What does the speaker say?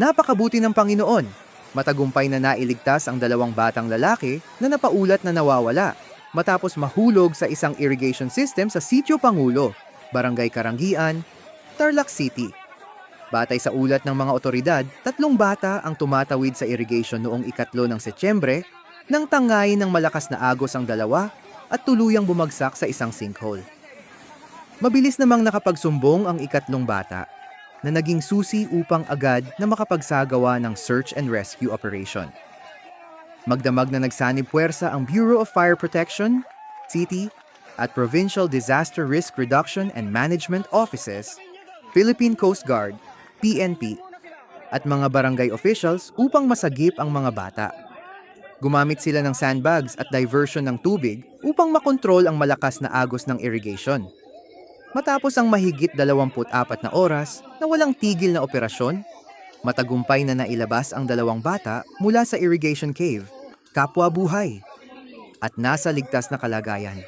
Napakabuti ng Panginoon. Matagumpay na nailigtas ang dalawang batang lalaki na napaulat na nawawala matapos mahulog sa isang irrigation system sa Sitio Pangulo, Barangay Karangian, Tarlac City. Batay sa ulat ng mga otoridad, tatlong bata ang tumatawid sa irrigation noong ikatlo ng Setyembre nang tangay ng malakas na agos ang dalawa at tuluyang bumagsak sa isang sinkhole. Mabilis namang nakapagsumbong ang ikatlong bata na naging susi upang agad na makapagsagawa ng search and rescue operation. Magdamag na nagsanib puwersa ang Bureau of Fire Protection, City, at Provincial Disaster Risk Reduction and Management Offices, Philippine Coast Guard, PNP, at mga barangay officials upang masagip ang mga bata. Gumamit sila ng sandbags at diversion ng tubig upang makontrol ang malakas na agos ng irrigation. Matapos ang mahigit 24 na oras na walang tigil na operasyon, matagumpay na nailabas ang dalawang bata mula sa irrigation cave, kapwa buhay, at nasa ligtas na kalagayan.